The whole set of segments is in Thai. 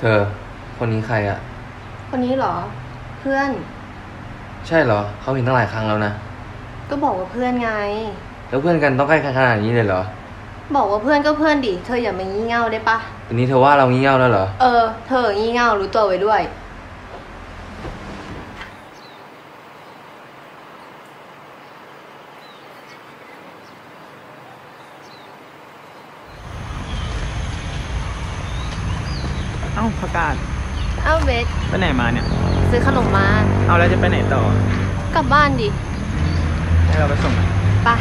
เธอ คนนี้ใครอะคนนี้เหรอ เพื่อน ใช่เหรอ เขาเห็นตั้งหลายครั้งแล้วนะ ก็บอกว่าเพื่อนไง แล้วเพื่อนกันต้องใกล้กันขนาดนี้เลยเหรอ บอกว่าเพื่อนก็เพื่อนดิ เธออย่ามางี่เง่าได้ปะวันนี้เธอว่าเรางี่เง่าแล้วเหรอ เออ เธองี่เง่ารู้ตัวไว้ด้วย อ้าประกาศเอ้าเบสไปไหนมาเนี่ย ซื้อขนมมา เอาแล้วจะไปไหนต่อ กลับบ้านดิ ให้เราไปส่งไปะอย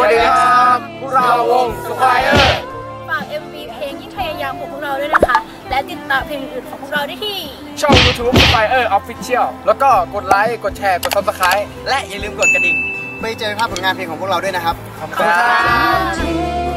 วัสดีครับพวกเราวงสควายเออร์ฝาก MV เพลงยิ่งพยายามของพวกเราด้วยนะคะ และติดตามเพลงอื่นๆของพวกเราได้ที่ ช่อง YouTube สควายเออร์ออฟฟิเชียลแล้วก็กดไลค์ กดแชร์ กด subscribe และอย่าลืมกดกระดิ่ง ไปเจอภาพผลงานเพลงของพวกเราด้วยนะครับ ขอบคุณครับ